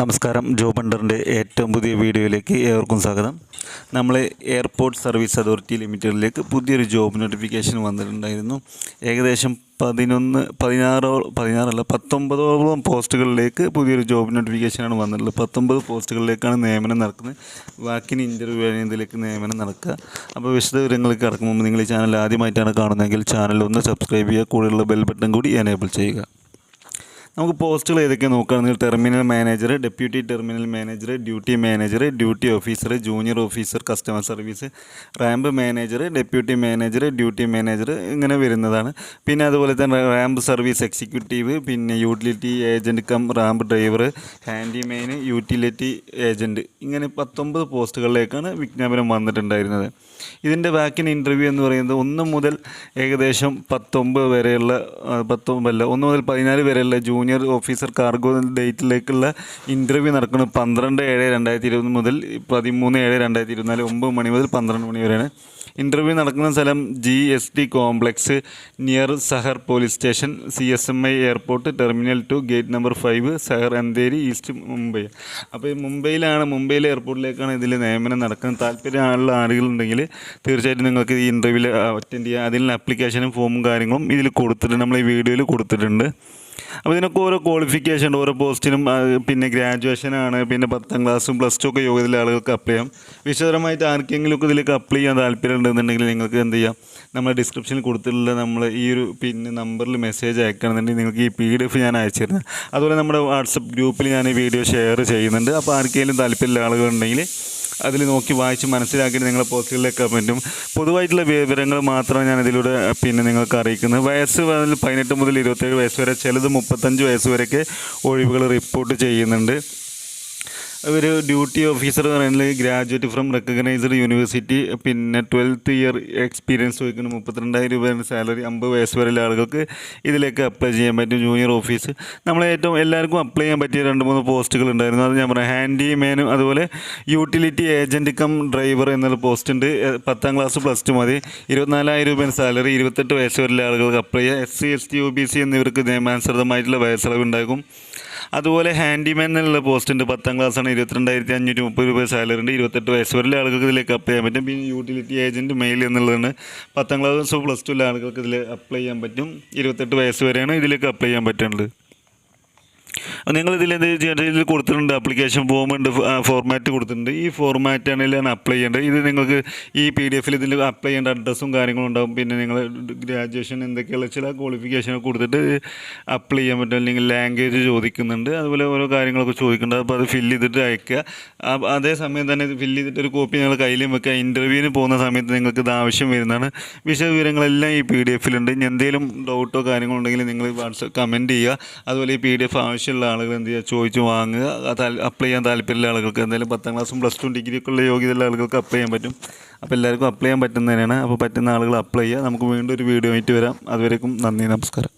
നമസ്കാരം. ജോബ് ബണ്ടറിന്റെ ഏറ്റവും പുതിയ വീഡിയോയിലേക്ക് ഏവർക്കും സ്വാഗതം. നമ്മൾ എയർപോർട്ട് സർവീസ് അതോറിറ്റി ലിമിറ്റഡിലേക്ക് പുതിയൊരു ജോബ് നോട്ടിഫിക്കേഷൻ വന്നിട്ടുണ്ടായിരുന്നു. ഏകദേശം പതിനൊന്ന് പതിനാറോ പതിനാറല്ല പത്തൊമ്പതോളം പോസ്റ്റുകളിലേക്ക് പുതിയൊരു ജോബ് നോട്ടിഫിക്കേഷനാണ് വന്നിട്ടുള്ളത്. പത്തൊമ്പത് പോസ്റ്റുകളിലേക്കാണ് നിയമനം നടക്കുന്നത്. വാക്കിന് ഇന്റർവ്യൂ ഇതിലേക്ക് നിയമനം നടക്കുക. അപ്പോൾ വിശദ വിവരങ്ങളിലേക്ക് കടക്കും നിങ്ങൾ ഈ ചാനൽ ആദ്യമായിട്ടാണ് കാണുന്നതെങ്കിൽ ചാനൽ ഒന്ന് സബ്സ്ക്രൈബ് ചെയ്യുക. കൂടെയുള്ള ബെൽ ബട്ടൺ കൂടി എനേബിൾ ചെയ്യുക. നമുക്ക് പോസ്റ്റുകൾ ഏതൊക്കെ നോക്കുകയാണെങ്കിൽ terminal manager deputy terminal manager duty manager duty officer junior officer customer service ramp manager deputy manager duty manager ഇങ്ങനെ വരുന്നതാണ്. പിന്നെ അതുപോലെ തന്നെ റാമ്പ് സർവീസ് എക്സിക്യൂട്ടീവ് പിന്നെ utility agent cum ramp driver handyman utility agent ഇങ്ങനെ പത്തൊമ്പത് പോസ്റ്റുകളിലേക്കാണ് വിജ്ഞാപനം വന്നിട്ടുണ്ടായിരുന്നത്. ഇതിന്റെ വാക്കിൻ ഇന്റർവ്യൂ എന്ന് പറയുന്നത് ഒന്ന് മുതൽ ഏകദേശം പത്തൊമ്പത് വരെയുള്ള പത്തൊമ്പതല്ല ഒന്ന് മുതൽ പതിനാല് വരെയുള്ള ജൂനിയർ ഓഫീസർ കാർഗോ ഡേറ്റിലേക്കുള്ള ഇന്റർവ്യൂ നടക്കുന്നത് പന്ത്രണ്ട് ഏഴ് രണ്ടായിരത്തി ഇരുപത് മുതൽ പതിമൂന്ന് ഏഴ് രണ്ടായിരത്തി ഇരുപത്തിനാല് ഒമ്പത് മണി മുതൽ പന്ത്രണ്ട് മണി വരെയാണ്. ഇന്റർവ്യൂ നടക്കുന്ന സ്ഥലം G S T complex near Sahar police station C S M I airport terminal two gate number five Sahar Andheri east Mumbai അപ്പോൾ ഈ മുംബൈയിലാണ് മുംബൈയിലെ എയർപോർട്ടിലേക്കാണ് ഇതിൽ നിയമനം നടക്കുന്നത്. താല്പര്യമുള്ള ആളുകളുണ്ടെങ്കിൽ തീർച്ചയായിട്ടും നിങ്ങൾക്ക് ഈ ഇന്റർവ്യൂവിൽ അറ്റൻഡ് ചെയ്യാം. അതിനുള്ള ആപ്ലിക്കേഷനും ഫോമും കാര്യങ്ങളും ഇതിൽ കൊടുത്തിട്ടുണ്ട്. നമ്മൾ ഈ വീഡിയോയിൽ കൊടുത്തിട്ടുണ്ട്. അപ്പോൾ ഇതിനൊക്കെ ഓരോ ക്വാളിഫിക്കേഷൻ ഉണ്ട്. ഓരോ പോസ്റ്റിനും പിന്നെ ഗ്രാജുവേഷനാണ് പിന്നെ പത്താം ക്ലാസ്സും പ്ലസ് ടു ഒക്കെ യോഗ്യതയിലെ ആളുകൾക്ക് അപ്ലൈ ചെയ്യാം. വിശദമായിട്ട് ആർക്കെങ്കിലും ഒക്കെ ഇതിലേക്ക് അപ്ലൈ ചെയ്യാൻ താല്പര്യം ഉണ്ടെന്നുണ്ടെങ്കിൽ നിങ്ങൾക്ക് എന്ത് ചെയ്യാം? നമ്മൾ ഡിസ്ക്രിപ്ഷനിൽ കൊടുത്തിട്ടുള്ള നമ്മൾ ഈ ഒരു പിന്നെ നമ്പറിൽ മെസ്സേജ് അയക്കണമെന്നുണ്ടെങ്കിൽ നിങ്ങൾക്ക് ഈ പി ഡി എഫ് ഞാൻ അയച്ചിരുന്നു അതുപോലെ നമ്മുടെ വാട്സപ്പ് ഗ്രൂപ്പിൽ ഞാൻ ഈ വീഡിയോ ഷെയർ ചെയ്യുന്നുണ്ട്. അപ്പോൾ ആർക്കെങ്കിലും താല്പര്യമുള്ള ആളുകളുണ്ടെങ്കിൽ അതിൽ നോക്കി വായിച്ച് മനസ്സിലാക്കിയിട്ട് നിങ്ങളെ പോസ്റ്റുകളിലേക്ക് പറ്റും പൊതുവായിട്ടുള്ള വിവരങ്ങൾ മാത്രമാണ് ഞാൻ ഇതിലൂടെ പിന്നെ നിങ്ങൾക്ക് അറിയിക്കുന്നത്. വയസ്സ് പതിനെട്ട് മുതൽ ഇരുപത്തേഴ് വയസ്സ് വരെ ചിലത് മുപ്പത്തഞ്ച് വയസ്സ് വരെയൊക്കെ ഒഴിവുകൾ റിപ്പോർട്ട് ചെയ്യുന്നുണ്ട്. ഒരു ഡ്യൂട്ടി ഓഫീസർ പറയുന്നത് ഗ്രാജുവേറ്റ് ഫ്രം റെക്കഗ്നൈസ്ഡ് യൂണിവേഴ്സിറ്റി പിന്നെ ട്വൽത്ത് ഇയർ എക്സ്പീരിയൻസ് ചോദിക്കുന്ന. മുപ്പത്തിരണ്ടായിരം രൂപയുടെ സാലറി. അമ്പത് വയസ്സ് വരെയുള്ള ആളുകൾക്ക് ഇതിലേക്ക് അപ്ലൈ ചെയ്യാൻ പറ്റും ജൂനിയർ ഓഫീസ് നമ്മൾ ഏറ്റവും എല്ലാവർക്കും അപ്ലൈ ചെയ്യാൻ പറ്റിയ രണ്ട് മൂന്ന് പോസ്റ്റുകൾ ഉണ്ടായിരുന്നു. അത് ഞാൻ പറയാം. ഹാൻഡി മാനും അതുപോലെ യൂട്ടിലിറ്റി ഏജന്റ് കം ഡ്രൈവർ എന്നൊരു പോസ്റ്റ് ഉണ്ട്. പത്താം ക്ലാസ് പ്ലസ് ടു മതി. ഇരുപത്തിനാലായിരം രൂപയുടെ സാലറി. ഇരുപത്തെട്ട് വയസ്സ് വരെയുള്ള ആളുകൾക്ക് അപ്ലൈ ചെയ്യാം. S C S T O B C എന്നിവർക്ക് നിയമാനുസൃതമായിട്ടുള്ള വയസ്സളവ് ഉണ്ടാകും അതുപോലെ ഹാൻഡിമാൻ എന്നുള്ള പോസ്റ്റ് ഉണ്ട്. പത്താം ക്ലാസ്സാണ് ഇരുപത്തിരണ്ടായിരത്തി അഞ്ഞൂറ്റി മുപ്പത് രൂപ സാലറി ഉണ്ട് ഇരുപത്തെട്ട് വയസ്സ് വരെയുള്ള ആളുകൾക്ക് ഇതിലേക്ക് അപ്ലൈ ചെയ്യാൻ പറ്റും. പിന്നെ യൂട്ടിലിറ്റി ഏജന്റ് മെയിൽ എന്നുള്ളതാണ്. പത്താം ക്ലാസ് പ്ലസ് ടു ഉള്ള ആളുകൾക്ക് ഇതിൽ അപ്ലൈ ചെയ്യാൻ പറ്റും. ഇരുപത്തെട്ട് വയസ്സ് വരെയാണ് ഇതിലേക്ക് അപ്ലൈ ചെയ്യാൻ പറ്റുന്നത് നിങ്ങൾ ഇതിൽ എന്ത് ഇതിൽ കൊടുത്തിട്ടുണ്ട്? അപ്ലിക്കേഷൻ ഫോം ഉണ്ട് ഫോർമാറ്റ് കൊടുത്തിട്ടുണ്ട്. ഈ ഫോർമാറ്റ് ആണെങ്കിലാണ് അപ്ലൈ ചെയ്യേണ്ടത്. ഇത് നിങ്ങൾക്ക് ഈ പി ഡി എഫിൽ ഇതിൽ അപ്ലൈ ചെയ്യേണ്ട അഡ്രസ്സും കാര്യങ്ങളും ഉണ്ടാകും പിന്നെ നിങ്ങൾ ഗ്രാജുവേഷൻ എന്തൊക്കെയുള്ള ചില ക്വാളിഫിക്കേഷൻ കൊടുത്തിട്ട് അപ്ലൈ ചെയ്യാൻ പറ്റും. അല്ലെങ്കിൽ ലാംഗ്വേജ് ചോദിക്കുന്നുണ്ട്. അതുപോലെ ഓരോ കാര്യങ്ങളൊക്കെ ചോദിക്കുന്നുണ്ട്. അപ്പോൾ അത് ഫില്ല് ചെയ്തിട്ട് അയക്കുക. അതേ സമയം തന്നെ ഇത് ഫില്ല് ചെയ്തിട്ട് ഒരു കോപ്പി നിങ്ങൾ കയ്യിലും വെക്കുക. ഇന്റർവ്യൂവിന് പോകുന്ന സമയത്ത് നിങ്ങൾക്ക് ഇത് ആവശ്യം വരുന്നതാണ്. വിശദവിവരങ്ങളെല്ലാം ഈ പി ഡി എഫിലുണ്ട് എന്തെങ്കിലും ഡൗട്ടോ കാര്യങ്ങളോ ഉണ്ടെങ്കിൽ നിങ്ങൾ വാട്സപ്പ് കമന്റ് ചെയ്യുക. അതുപോലെ ഈ പി ഡി എഫ് ആവശ്യമുള്ള ആളുകൾ എന്ത് ചെയ്യുക? ചോദിച്ച് വാങ്ങുക. അപ്ലൈ ചെയ്യാൻ താല്പര്യമുള്ള ആളുകൾക്ക് എന്തായാലും പത്താം ക്ലാസ്സും പ്ലസ് ടു ഡിഗ്രി ഒക്കെ ഉള്ള യോഗ്യതയുള്ള ആളുകൾക്ക് അപ്ലൈ ചെയ്യാൻ പറ്റും. അപ്പോൾ എല്ലാവർക്കും അപ്ലൈ ചെയ്യാൻ പറ്റുന്നതിനാണ് അപ്പോൾ പറ്റുന്ന ആളുകൾ അപ്ലൈ ചെയ്യുക. നമുക്ക് വീണ്ടും ഒരു വീഡിയോ ആയിട്ട് വരാം. അതുവരേക്കും നന്ദി നമസ്കാരം.